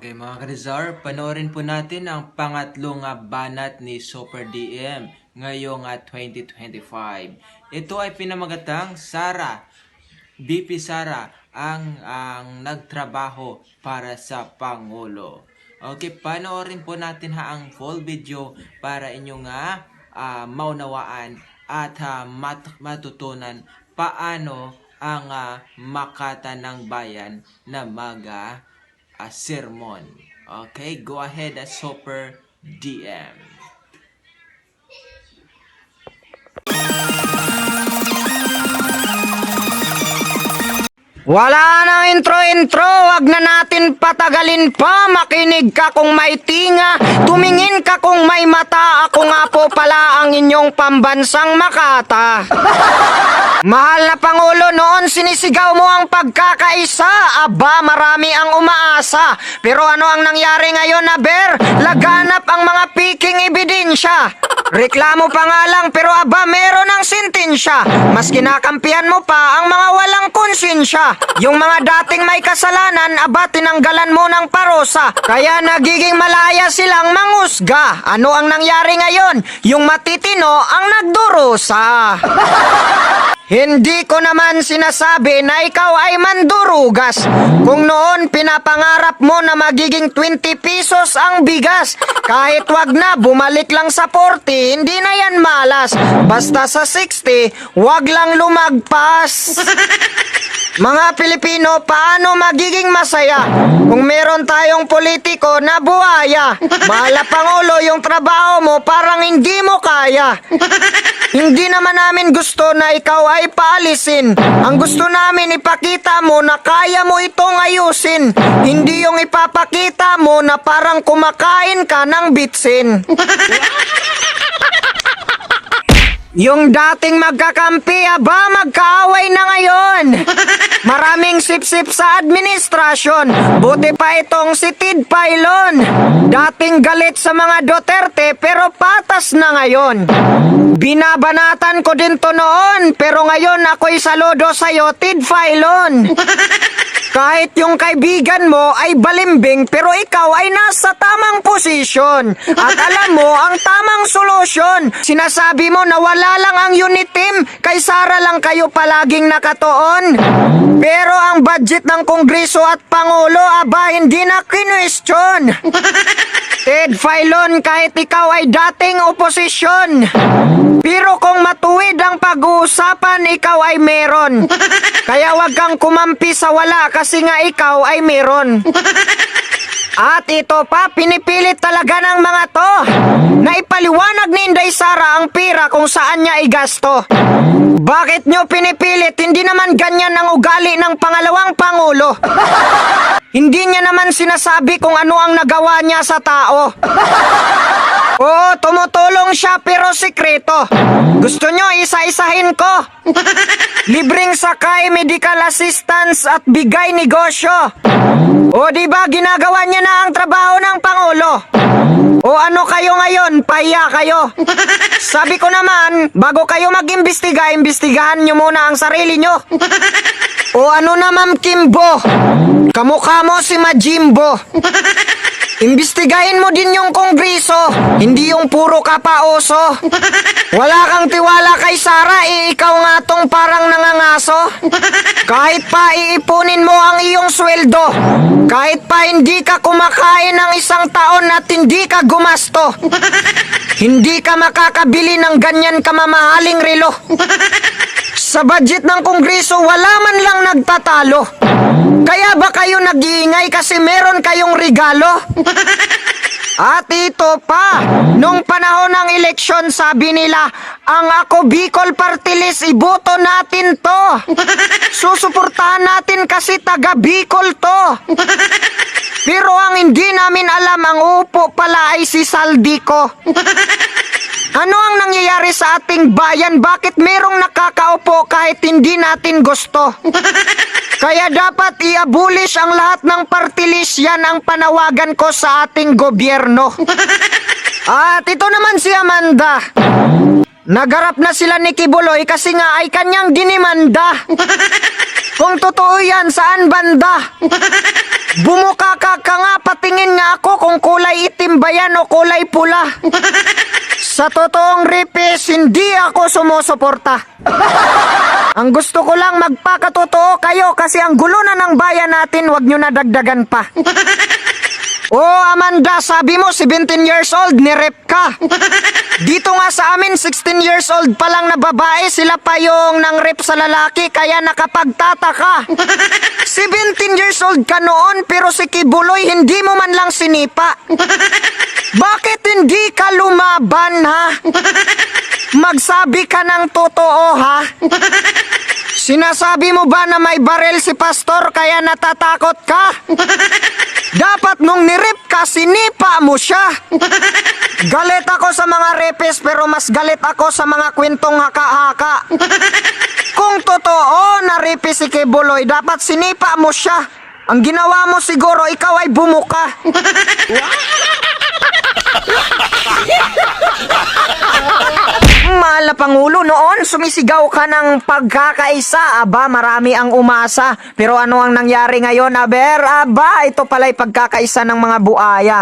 Okay mga ka-Rizar, panoorin po natin ang pangatlong ah, banat ni Super DM ngayong ah, 2025. Ito ay pinamagatang Sara, BP Sara, ang, ang nagtrabaho para sa Pangulo. Okay, panoorin po natin ha ang full video para inyong nga ah, maunawaan at ah, mat- matutunan paano ang ah, makata ng bayan na maga a sermon. Okay, go ahead at Super DM. Wala nang intro-intro, wag na natin patagalin pa. Makinig ka kung may tinga, tumingin ka kung may mata. Ako nga po pala ang inyong pambansang makata. Mahal na Pangulo, noon sinisigaw mo ang pagkakaisa. Aba, marami ang umaasa. Pero ano ang nangyari ngayon, Aber? Laganap ang mga piking ebidensya. Reklamo pa nga lang, pero aba, meron ng sentensya. Mas kinakampihan mo pa ang mga walang konsensya. Yung mga dating may kasalanan, aba, tinanggalan mo ng parosa. Kaya nagiging malaya silang mangusga. Ano ang nangyari ngayon? Yung matitino ang nagdurusa. Hindi ko naman sinasabi na ikaw ay mandurugas. Kung noon pinapangarap mo na magiging 20 pesos ang bigas, kahit wag na bumalik lang sa 40, hindi na yan malas. Basta sa 60, wag lang lumagpas. Mga Pilipino, paano magiging masaya kung meron tayong politiko na buhaya? Mahal na Pangulo, yung trabaho mo parang hindi mo kaya. Hindi naman namin gusto na ikaw ay paalisin. Ang gusto namin ipakita mo na kaya mo itong ayusin. Hindi yung ipapakita mo na parang kumakain ka ng bitsin. Yung dating magkakampi, aba, magkaaway na ngayon. Maraming sip-sip sa administrasyon. Buti pa itong si Tid Pailon. Dating galit sa mga Duterte, pero patas na ngayon. Binabanatan ko din to noon, pero ngayon ako'y saludo sa'yo, Tid Pailon. Kahit yung kaibigan mo ay balimbing pero ikaw ay nasa tamang posisyon. At alam mo ang tamang solusyon. Sinasabi mo na wala lang ang unit team, kay Sara lang kayo palaging nakatoon. Pero ang budget ng Kongreso at Pangulo, aba hindi na kinwestiyon. Ted Filon, kahit ikaw ay dating oposisyon. Pero kung matuwid ang pag-uusapan, ikaw ay meron. Kaya wag kang kumampi sa wala kasi nga ikaw ay meron. At ito pa, pinipilit talaga ng mga to na ipaliwanag ni Inday Sara ang pira kung saan niya igasto. Bakit nyo pinipilit? Hindi naman ganyan ang ugali ng pangalawang pangulo. Hindi niya naman sinasabi kung ano ang nagawa niya sa tao. Oo, tumutulong siya pero sikreto. Gusto nyo isa-isahin ko? Libreng sakay, medical assistance at bigay negosyo. O di ba ginagawa niya na ang trabaho ng Pangulo? O ano kayo ngayon? Pahiya kayo. Sabi ko naman, bago kayo mag-imbestiga, imbestigahan nyo muna ang sarili nyo. O ano na Ma'am Kimbo? Kamukha mo si Majimbo. Imbestigahin mo din yung kongreso, hindi yung puro kapaoso. Wala kang tiwala kay Sara, eh ikaw nga tong parang nangangaso. Kahit pa iipunin mo ang iyong sweldo, kahit pa hindi ka kumakain ng isang taon at hindi ka gumasto, hindi ka makakabili ng ganyan kamamahaling relo. Sa budget ng kongreso, wala man lang nagtatalo. Kaya ba kayo nag-iingay kasi meron kayong regalo? At ito pa, nung panahon ng eleksyon sabi nila, ang ako Bicol Party List, iboto natin to. Susuportahan natin kasi taga Bicol to. Pero ang hindi namin alam, ang upo pala ay si Saldico. Ano ang nangyayari sa ating bayan? Bakit merong nakakaupo kahit hindi natin gusto? Kaya dapat i-abolish ang lahat ng party list. Yan ang panawagan ko sa ating gobyerno. At ito naman si Amanda. Nagarap na sila ni Kibuloy kasi nga ay kanyang dinimanda. Kung totoo yan, saan banda? Bumuka ka ka nga patingin yan o kulay pula. Sa totoong ripis, hindi ako sumusuporta. ang gusto ko lang magpakatotoo kayo kasi ang gulo na ng bayan natin, wag nyo na dagdagan pa. Oh, Amanda, sabi mo 17 years old, nirep ka. Dito nga sa amin, 16 years old pa lang na babae, sila pa yung nang rep sa lalaki, kaya nakapagtataka. 17 years old ka noon, pero si Kibuloy hindi mo man lang sinipa. Hindi ka lumaban, ha? Magsabi ka ng totoo, ha? Sinasabi mo ba na may barel si Pastor kaya natatakot ka? Dapat nung nirip ka, sinipa mo siya. Galit ako sa mga repes pero mas galit ako sa mga kwentong haka-haka. Kung totoo na repes si Kibuloy, dapat sinipa mo siya. Ang ginawa mo siguro, ikaw ay bumuka. Mahal na Pangulo, noon sumisigaw ka ng pagkakaisa. Aba, marami ang umasa. Pero ano ang nangyari ngayon, Aber? Aba, ito pala'y pagkakaisa ng mga buaya.